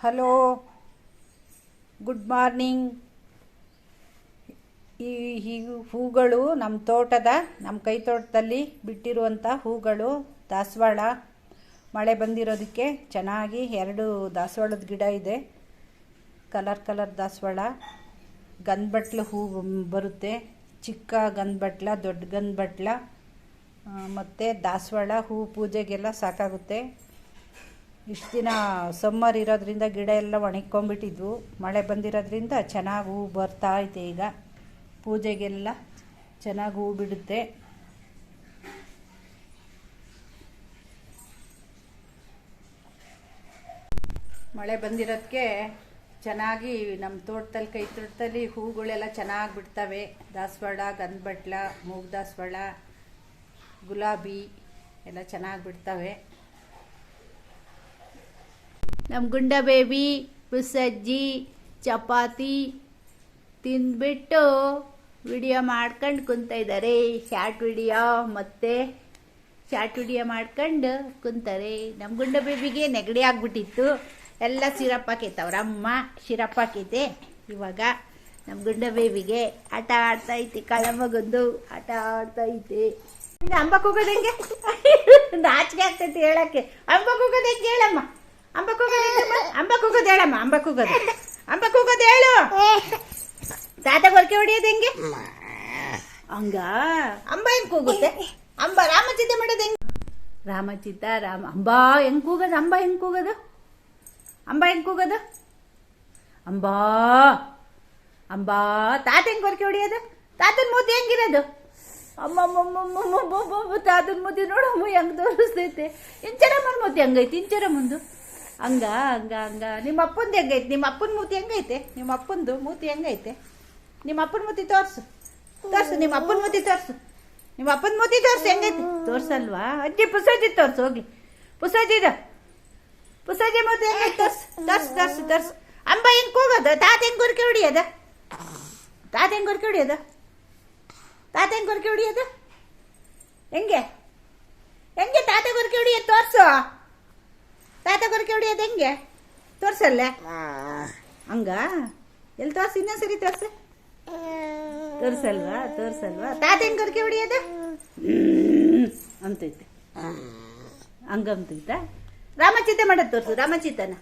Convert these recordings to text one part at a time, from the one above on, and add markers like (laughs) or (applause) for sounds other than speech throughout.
Hello, good morning. ಈ ಈ ಹೂಗಳು ನಮ್ಮ ತೋಟದ ನಮ್ಮ ಕೈ ತೋಟದಲ್ಲಿ ಬಿಟ್ಟಿರುವಂಥ ಹೂಗಳು, ದಾಸವಾಳ. ಮಳೆ ಬಂದಿರೋದಕ್ಕೆ ಚೆನ್ನಾಗಿ ಎರಡು ದಾಸವಾಳದ ಗಿಡ ಇದೆ. ಕಲರ್ ಕಲರ್ ದಾಸವಾಳ. ಗಂಧಬಟ್ಲು ಹೂ ಬರುತ್ತೆ. ಚಿಕ್ಕ ಗಂಧಬಟ್ಲ ದೊಡ್ಡ ಗಂಧಬಟ್ಲ ಮತ್ತು ದಾಸವಾಳ ಹೂ ಪೂಜೆಗೆಲ್ಲ ಸಾಕಾಗುತ್ತೆ. ಇಷ್ಟು ದಿನ ಸಮ್ಮರ್ ಇರೋದ್ರಿಂದ ಗಿಡ ಎಲ್ಲ ಒಣಗ್ಕೊಂಬಿಟ್ಟಿದ್ವು ಮಳೆ ಬಂದಿರೋದ್ರಿಂದ ಚೆನ್ನಾಗಿ ಹೂ ಬರ್ತಾ ಐತೆ ಈಗ. ಪೂಜೆಗೆಲ್ಲ ಚೆನ್ನಾಗಿ ಹೂ ಬಿಡುತ್ತೆ. ಮಳೆ ಬಂದಿರೋದಕ್ಕೆ ಚೆನ್ನಾಗಿ ನಮ್ಮ ತೋಟದಲ್ಲಿ, ಕೈ ತೋಟದಲ್ಲಿ ಹೂಗಳೆಲ್ಲ ಚೆನ್ನಾಗಿ ಬಿಡ್ತವೆ. ದಾಸವಾಳ ಗಂಧಬಟ್ಲ ಮೂಗ್ ದಾಸವಾಳ, ಗುಲಾಬಿ ಎಲ್ಲ ಚೆನ್ನಾಗಿ ಬಿಡ್ತವೆ. ನಮ್ಮ ಗುಂಡ ಬೇಬಿ ಪುಸಜ್ಜಿ ಚಪಾತಿ ತಿಂದ್ಬಿಟ್ಟು ವಿಡಿಯೋ ಮಾಡ್ಕೊಂಡು ಕುಂತಿದ್ದಾರೆ ಶಾರ್ಟ್ ವಿಡಿಯೋ ಮತ್ತು ಶಾರ್ಟ್ ವಿಡಿಯೋ ಮಾಡ್ಕೊಂಡು ಕುಂತಾರೆ. ನಮ್ಮ ಗುಂಡ ಬೇಬಿಗೆ ನೆಗಡಿ ಆಗ್ಬಿಟ್ಟಿತ್ತು. ಎಲ್ಲ ಸಿರಪ್ ಹಾಕೈತೆ ಅವರಮ್ಮ ಸಿರಪ್ ಹಾಕೈತೆ. ಇವಾಗ ನಮ್ಮ ಗುಂಡ ಬೇಬಿಗೆ ಆಟ ಆಡ್ತಾ ಐತಿ ಕಳಮಗೊಂದು ಆಟ ಆಡ್ತಾ ಐತೆ ಅಂಬಕ್ಕೆ ಹೋಗೋದು ಹೆಂಗೆ? (laughs) ನಾಚಿಕೆ ಆಗ್ತೈತಿ ಹೇಳಕ್ಕೆ. ಅಂಬಕ್ಕೆ ಹೋಗೋದು ಹೆಂಗೆ ಹೇಳಮ್ಮ? ಅಂಬಕ್ ಅಂಬಕ್ ಹೋಗೋದು ಹೇಳಮ್ಮ, ಅಂಬ ಹೋಗೋದು ಅಂಬ ಕೂಗೋದು ಹೇಳು. ತಾತ ಗೊರಕೆ ಹೊಡಿಯೋದು ಹೆಂಗೆ? ಹಂಗ? ಅಂಬ ಹೆಂಗ್ ಕೂಗುತ್ತೆ? ಅಂಬ ರಾಮಚಿತ್ತ ಮಾಡೋದು ಹೆಂಗ್? ರಾಮಚಿತ್ತ ರಾಮ, ಅಂಬ ಹೆಂಗ್ ಕೂಗೋದು? ಅಂಬ ಹೆಂಗ್ ಕೂಗೋದು? ಅಂಬ ಹೆಂಗ್ ಕೂಗೋದು? ಅಂಬಾ ಅಂಬಾ. ತಾತ ಹೆಂಗ್ ಕೊರಕೆ ಹೊಡಿಯೋದು? ತಾತನ ಮೂತಿ ಹೆಂಗಿರೋದು? ಅಮ್ಮ ತಾತನ ಮೂತಿ ನೋಡಮ್ಮ ಹೆಂಗ್ ತೋರಿಸ್ತೈತೆ. ಇಂಚರಮ್ಮನ ಮೂತಿ ಹಂಗೈತಿ? ಇಂಚರಮ್ಮಂದು? ಹಂಗ ಹಂಗ ಹಂಗ. ನಿಮ್ಮ ಅಪ್ಪಂದು ಹೆಂಗೈತೆ? ನಿಮ್ಮ ಅಪ್ಪನ ಮೂತಿ ಹೆಂಗೈತೆ? ನಿಮ್ಮ ಅಪ್ಪಂದು ಮೂತಿ ಹೆಂಗೈತೆ? ನಿಮ್ಮ ಅಪ್ಪನ ಮೂತಿ ತೋರ್ಸು. ತೋರಿಸು, ನಿಮ್ಮ ಅಪ್ಪನ ಮೂತಿ ತೋರ್ಸು. ನಿಮ್ಮ ಅಪ್ಪನ ಮೂತಿ ತೋರಿಸು, ಹೆಂಗೈತೆ? ತೋರಿಸಲ್ವಾ? ಅಜ್ಜಿ, ಪುಸಜಿ ತೋರಿಸು, ಹೋಗ್ಲಿ. ಪುಸಜ್ಜಿದ ಪುಸಾಜಿ ಮೂತಿ ಹೆಂಗೈತೆ? ತೋರಿಸು ತೋರಿಸು ತೋರಿಸು ತೋರಿಸು. ಅಂಬ ಹಿಂಗೆ ಕೂಗೋದು ತಾತ ಹೆಂಗೆ ಗುರ್ಕೆ ಹೊಡಿಯೋದ? ತಾತ ಹೆಂಗೆ ಗುರ್ಕೆ ಹೊಡಿಯೋದು? ತಾತ ಹೆಂಗೆ ಗುರ್ಕೆ ಹೊಡಿಯೋದು? ಹೆಂಗೆ? ಹೆಂಗೆ ತಾತ ಗುರ್ಕೆ ಹೊಡಿಯೋದು? ತೋರ್ಸು. ತಾತ ಗುರ್ಕೆ ಹೊಡಿಯೋದು ಹೆಂಗೆ? ತೋರ್ಸಲ್ಲ? ಹಂಗ? ಎಲ್ಲಿ ತೋರ್ಸು ಇನ್ನೊಂದ್ಸರಿ ತೋರ್ಸು. ತೋರ್ಸಲ್ವಾ? ತೋರ್ಸಲ್ವಾ? ತಾತ ಹೆಂಗ್ ಗುರ್ಕೆ ಹೊಡಿಯೋದು? ಅಂತೈತೆ ಹಂಗಂತೈತ ರಾಮಚಿತ್ತ ಮಾಡೋದು ತೋರ್ಸು ರಾಮಚಿತ್ತನ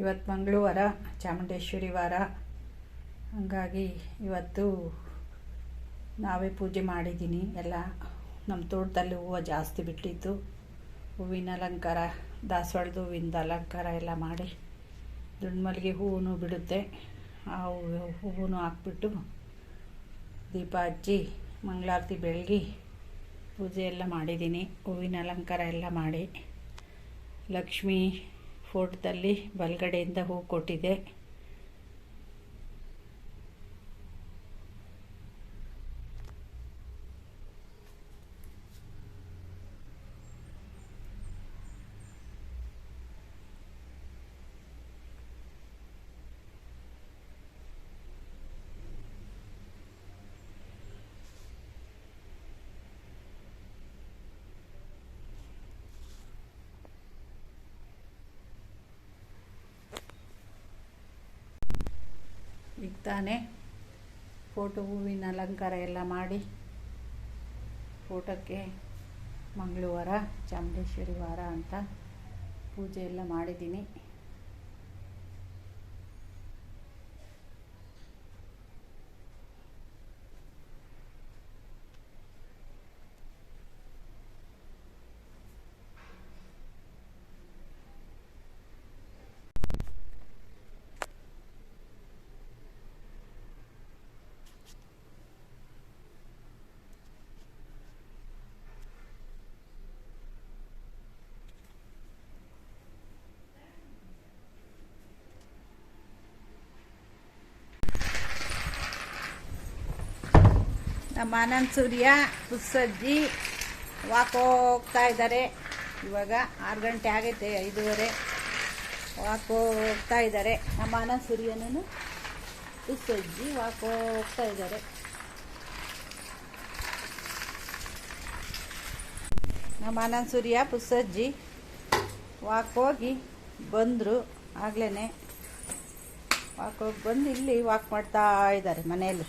ಇವತ್ತು ಮಂಗಳವಾರ ಚಾಮುಂಡೇಶ್ವರಿ ವಾರ. ಹಾಗಾಗಿ ಇವತ್ತು ನಾವೇ ಪೂಜೆ ಮಾಡಿದ್ದೀನಿ ಎಲ್ಲ. ನಮ್ಮ ತೋಟದಲ್ಲಿ ಹೂವು ಜಾಸ್ತಿ ಬಿಟ್ಟಿತ್ತು. ಹೂವಿನ ಅಲಂಕಾರ ದಾಸವಾಳದ ಹೂವಿಂದ ಅಲಂಕಾರ ಎಲ್ಲ ಮಾಡಿ ದುಂಡು ಮಲ್ಲಿಗೆ ಹೂವು ಬಿಡುತ್ತೆ. ಆ ಹೂವು ಹೂವು ಹಾಕ್ಬಿಟ್ಟು ದೀಪ ಹಚ್ಚಿ, ಮಂಗಳಾರತಿ ಬೆಳಗಿ ಪೂಜೆ ಎಲ್ಲ ಮಾಡಿದ್ದೀನಿ. ಹೂವಿನ ಅಲಂಕಾರ ಎಲ್ಲ ಮಾಡಿ. ಲಕ್ಷ್ಮೀ ಫೋಟೋದಲ್ಲಿ ಬಲಗಡೆಯಿಂದ ಹೂ ಕೊಟ್ಟಿದೆ. ತಾನೇ ಫೋಟೋ ಹೂವಿನ ಅಲಂಕಾರ ಎಲ್ಲ ಮಾಡಿ. ಫೋಟೋಕ್ಕೆ ಮಂಗಳವಾರ ಚಾಮುಂಡೇಶ್ವರಿ ವಾರ ಅಂತ ಪೂಜೆ ಎಲ್ಲ ಮಾಡಿದ್ದೀನಿ. ನಮ್ಮ ಆನಂದ್ ಸೂರ್ಯ ಪುಸ್ಸಜ್ಜಿ ವಾಕ್ ಹೋಗ್ತಾ ಇದ್ದಾರೆ. ಇವಾಗ ಆರು ಗಂಟೆ ಆಗೈತೆ, ಐದೂವರೆ. ವಾಕ್ ಹೋಗ್ತಾ ಇದ್ದಾರೆ. ನಮ್ಮ ಆನಂದ್ ಸೂರ್ಯನೂ ಪುಸ್ಸಜ್ಜಿ ವಾಕ್ ಹೋಗ್ತಾ ಇದ್ದಾರೆ. ನಮ್ಮ ಆನಂದ್ ಸೂರ್ಯ ಪುಸ್ಸಜ್ಜಿ ವಾಕ್ ಹೋಗಿ ಬಂದರು ಆಗ್ಲೇ ವಾಕ್ ಹೋಗಿ ಬಂದು ಇಲ್ಲಿ ವಾಕ್ ಮಾಡ್ತಾ ಇದ್ದಾರೆ ಮನೆಯಲ್ಲಿ.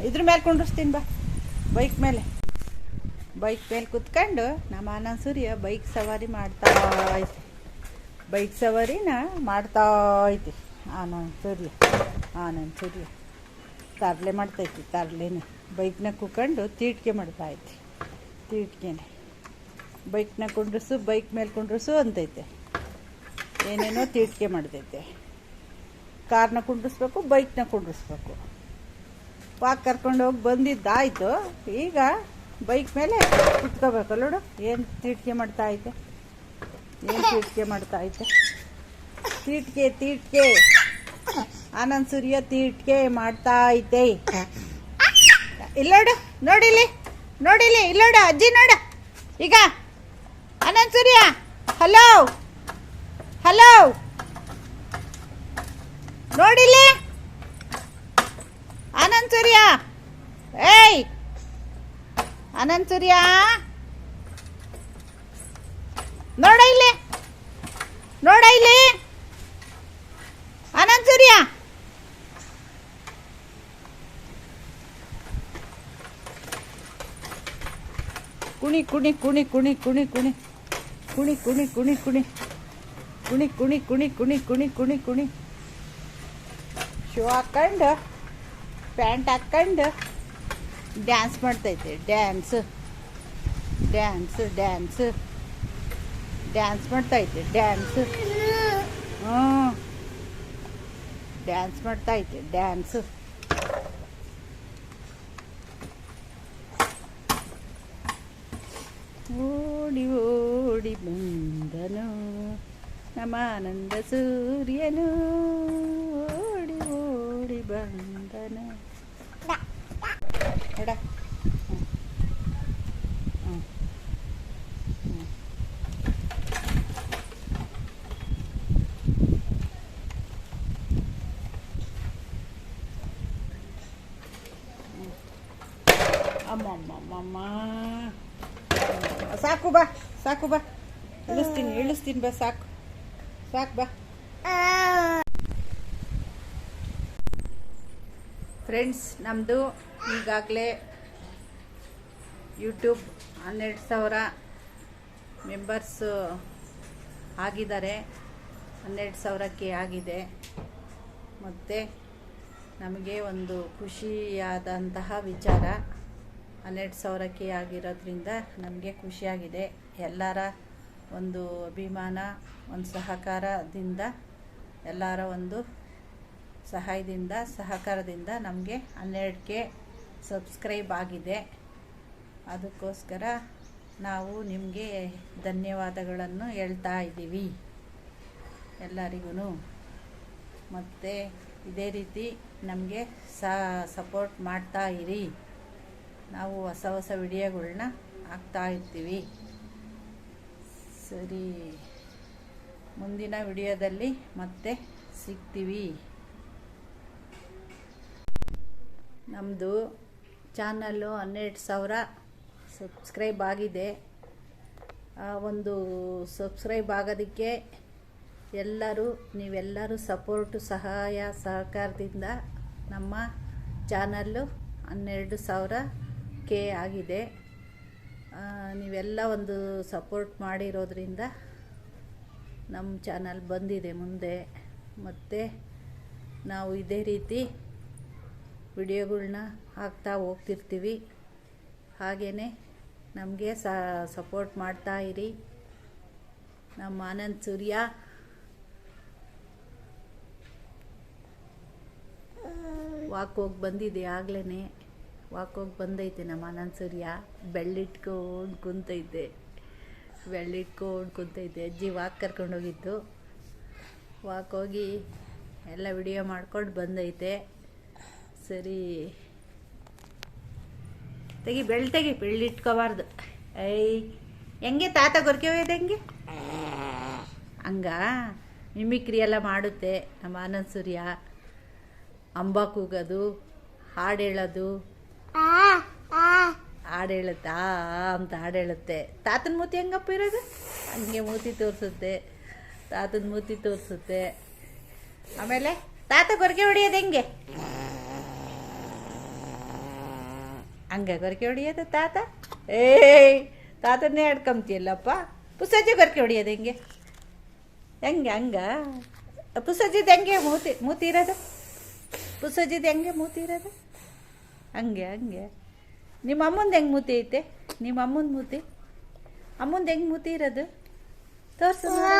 ಇದ್ರ ಮೇಲೆ ಕುಂಡಿಸ್ತೀನಿ ಬಾ. ಬೈಕ್ ಮೇಲೆ. ಬೈಕ್ ಮೇಲೆ ಕುತ್ಕೊಂಡು ನಮ್ಮ ಆನಂದ್ ಸೂರ್ಯ ಬೈಕ್ ಸವಾರಿ ಮಾಡ್ತಾ ಐತಿ. ಬೈಕ್ ಸವಾರಿನ ಮಾಡ್ತಾ ಐತಿ. ಆನಂದ್ ಸೂರ್ಯ ಆನಂದ್ ಸೂರ್ಯ. ತರಲೆ ಮಾಡ್ತೈತಿ, ತರಲೆನ. ಬೈಕ್ನ ಕುತ್ಕೊಂಡು ತೀಟ್ಕೆ ಮಾಡ್ತಾ ಐತಿ. ತೀಟ್ಕೆನೆ. ಬೈಕ್ನ ಕುಂಡ್ರಸು, ಬೈಕ್ ಮೇಲೆ ಕುಂಡ್ರಸು ಅಂತೈತೆ. ಏನೇನೋ ತೀಟ್ಕೆ ಮಾಡ್ತೈತೆ. ಕಾರ್ನ ಕುಂಡ್ರಿಸ್ಬೇಕು, ಬೈಕ್ನ ಕುಂಡ್ರಿಸ್ಬೇಕು. ವಾಕ್ ಕರ್ಕೊಂಡು ಹೋಗಿ ಬಂದಿದ್ದಾಯ್ತು. ಈಗ ಬೈಕ್ ಮೇಲೆ ಕುತ್ಕೋಬೇಕು. ನೋಡು, ಏನು ತೀಟ್ಕೆ ಮಾಡ್ತಾ ಐತೆ ಏನು ತೀಟ್ಕೆ ಮಾಡ್ತಾ ಐತೆ ತೀಟಿಕೆ, ತೀಟ್ಕೆ. ಆನಂದ್ ಸೂರ್ಯ ತೀಟ್ಕೆ ಮಾಡ್ತಾ ಐತೆ ಇಲ್ಲೋಡು ನೋಡಿಲಿ ನೋಡಿಲಿ ಇಲ್ಲೋಡು ಅಜ್ಜಿ ನೋಡು. ಈಗ, ಆನಂದ್ ಸೂರ್ಯ, ಹಲೋ ಹಲೋ. ನೋಡಿಲಿ ಆನಂದ್ ಸೂರ್ಯ ಏಯ್ ಆನಂದ್ ಸೂರ್ಯ ನೋಡ ಇಲ್ಲಿ ನೋಡ ಇಲ್ಲಿ ಆನಂದ್ ಸೂರ್ಯ ಕುಣಿ ಕುಣಿ ಕುಣಿ ಕುಣಿ ಕುಣಿ ಕುಣಿ ಕುಣಿ ಕುಣಿ ಕುಣಿ ಕುಣಿ ಕುಣಿ ಕುಣಿ ಕುಣಿ ಕುಣಿ ಕುಣಿ ಕುಣಿ ಕುಣಿ ಶೂ ಹಾಕೊಂಡು ಪ್ಯಾಂಟ್ ಹಾಕ್ಕೊಂಡು ಡ್ಯಾನ್ಸ್ ಮಾಡ್ತೈತೆ. ಡ್ಯಾನ್ಸ್ ಡ್ಯಾನ್ಸ್ ಡ್ಯಾನ್ಸ್ ಡ್ಯಾನ್ಸ್ ಮಾಡ್ತೈತೆ. ಡ್ಯಾನ್ಸ್ ಹ್ಞೂ. ಡ್ಯಾನ್ಸ್ ಮಾಡ್ತೈತೆ. ಡ್ಯಾನ್ಸ್ ಓಡಿ ಓಡಿ ಬಂದನು. ನಮಾನಂದ ಸೂರ್ಯನು. ಓಡಿ ಓಡಿ ಬಂದನು. ಎಡ ಹ್ಮ್. ಹ್ಮ್. ಹ್ಮ್. ಅಮ್ಮಮ್ಮಮ್ಮಮ್ಮ ಸಾಕು ಬಾ ಸಾಕು ಬಾ ಇಳಿಸ್ತೀನಿ ಇಳಿಸ್ತೀನಿ ಬಾ ಸಾಕು ಸಾಕು ಬಾ Friends ನಮ್ಮದು ಈಗಾಗಲೇ ಯೂಟ್ಯೂಬ್ ಹನ್ನೆರಡು ಸಾವಿರ ಮೆಂಬರ್ಸು ಆಗಿದ್ದಾರೆ. ಹನ್ನೆರಡು ಸಾವಿರಕ್ಕೆ ಆಗಿದೆ. ಮತ್ತು ನಮಗೆ ಒಂದು ಖುಷಿಯಾದಂತಹ ವಿಚಾರ, ಹನ್ನೆರಡು ಸಾವಿರಕ್ಕೆ ಆಗಿರೋದ್ರಿಂದ ನಮಗೆ ಖುಷಿಯಾಗಿದೆ. ಎಲ್ಲರ ಒಂದು ಅಭಿಮಾನ, ಒಂದು ಸಹಕಾರದಿಂದ ಎಲ್ಲರ ಒಂದು ಸಹಾಯದಿಂದ, ಸಹಕಾರದಿಂದ ನಮಗೆ ಹನ್ನೆರಡಕ್ಕೆ ಸಬ್ಸ್ಕ್ರೈಬ್ ಆಗಿದೆ. ಅದಕ್ಕೋಸ್ಕರ ನಾವು ನಿಮಗೆ ಧನ್ಯವಾದಗಳನ್ನು ಹೇಳ್ತಾ ಇದ್ದೀವಿ ಎಲ್ಲರಿಗೂ ಮತ್ತು ಇದೇ ರೀತಿ ನಮಗೆ ಸಪೋರ್ಟ್ ಮಾಡ್ತಾ ಇರಿ. ನಾವು ಹೊಸ ಹೊಸ ವಿಡಿಯೋಗಳನ್ನ ಹಾಕ್ತಾ ಇರ್ತೀವಿ. ಸರಿ, ಮುಂದಿನ ವಿಡಿಯೋದಲ್ಲಿ ಮತ್ತೆ ಸಿಗ್ತೀವಿ. ನಮ್ಮದು ಚಾನಲ್ಲು ಹನ್ನೆರಡು ಸಾವಿರ ಸಬ್ಸ್ಕ್ರೈಬ್ ಆಗಿದೆ. ಒಂದು ಸಬ್ಸ್ಕ್ರೈಬ್ ಆಗೋದಕ್ಕೆ ಎಲ್ಲರೂ, ನೀವೆಲ್ಲರೂ ಸಪೋರ್ಟು, ಸಹಾಯ, ಸಹಕಾರದಿಂದ ನಮ್ಮ ಚಾನಲ್ಲು ಹನ್ನೆರಡು ಸಾವಿರ ಕೆ ಆಗಿದೆ. ನೀವೆಲ್ಲ ಒಂದು ಸಪೋರ್ಟ್ ಮಾಡಿರೋದ್ರಿಂದ ನಮ್ಮ ಚಾನಲ್ ಬಂದಿದೆ ಮುಂದೆ. ಮತ್ತು ನಾವು ಇದೇ ರೀತಿ ವಿಡಿಯೋಗಳ್ನ ಹಾಕ್ತಾ ಹೋಗ್ತಿರ್ತೀವಿ. ಹಾಗೆಯೇ ನಮಗೆ ಸಪೋರ್ಟ್ ಮಾಡ್ತಾ ಇರಿ. ನಮ್ಮ ಆನಂದ್ ಸೂರ್ಯ. ವಾಕ್ ಹೋಗಿ ಬಂದಿದೆ ಆಗ್ಲೇ ವಾಕ್ ಹೋಗಿ ಬಂದೈತೆ ನಮ್ಮ ಆನಂದ್ ಸೂರ್ಯ. ಬೆಳ್ಳಿಟ್ಕೊಂಡು ಕುಂತೈತೆ. ಬೆಳ್ಳಿಟ್ಕೊಂಡು ಕುಂತೈತೆ. ಅಜ್ಜಿ ವಾಕ್ ಕರ್ಕೊಂಡೋಗಿದ್ದು. ವಾಕ್ ಹೋಗಿ ಎಲ್ಲ ವಿಡಿಯೋ ಮಾಡ್ಕೊಂಡು ಬಂದೈತೆ. ಸರಿ. ತೆಗಿ ಬೆಳ್ ತೆಗಿ ಬೆಳ್ಳಿಟ್ಕೋಬಾರ್ದು ಐ ಹೆಂಗೆ ತಾತ ಗೊರ್ಕೆ ಹೋಯ್ದು ಹೆಂಗೆ? ಹಂಗ, ಮಿಮಿಕ್ರಿ ಎಲ್ಲ ಮಾಡುತ್ತೆ ನಮ್ಮ ಆನಂದ್ ಸೂರ್ಯ. ಅಂಬ ಕೂಗೋದು, ಹಾಡು ಹೇಳೋದು. ಹಾಡು ಅಂತ ಹಾಡು ತಾತನ ಮೂತಿ ಹೆಂಗಪ್ಪ ಇರೋದು? ಹಂಗೆ ಮೂತಿ ತೋರಿಸುತ್ತೆ. ತಾತನ ಮೂತಿ ತೋರಿಸುತ್ತೆ. ಆಮೇಲೆ ತಾತ ಗೊರ್ಕೆ ಹೊಡಿಯೋದು ಹೆಂಗೆ? ಹಂಗೆ ಗೊರಕೆ ಹೊಡಿಯೋದು ತಾತ? ಏಯ್, ತಾತನ್ನೇ ಆಡ್ಕೊಂತೀಯಲ್ಲಪ್ಪ ಪುಸಜ್ಜಿ ಗೊರಕೆ ಹೊಡಿಯೋದು ಹೆಂಗೆ? ಹೆಂಗೆ, ಹಂಗ? ಪುಸಜ್ಜಿದ ಹೆಂಗೆ ಮೂತಿ ಮೂತಿ ಇರೋದು ಪುಸಜ್ಜಿದು ಹೆಂಗೆ ಮೂತಿ ಇರೋದು ಹಂಗೆ ಹಂಗೆ. ನಿಮ್ಮ ಅಮ್ಮಂದು ಹೆಂಗೆ ಮೂತಿ ಐತೆ? ನಿಮ್ಮ ಅಮ್ಮನ ಮೂತಿ? ಅಮ್ಮಂದು ಹೆಂಗೆ ಮೂತಿ ಇರೋದು? ತೋರ್ಸಲ್ವಾ?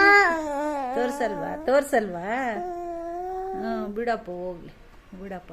ತೋರ್ಸಲ್ವಾ? ತೋರ್ಸಲ್ವಾ? ಹ್ಞೂ ಬಿಡಪ್ಪ, ಹೋಗ್ಲಿ. ಬಿಡಪ್ಪ.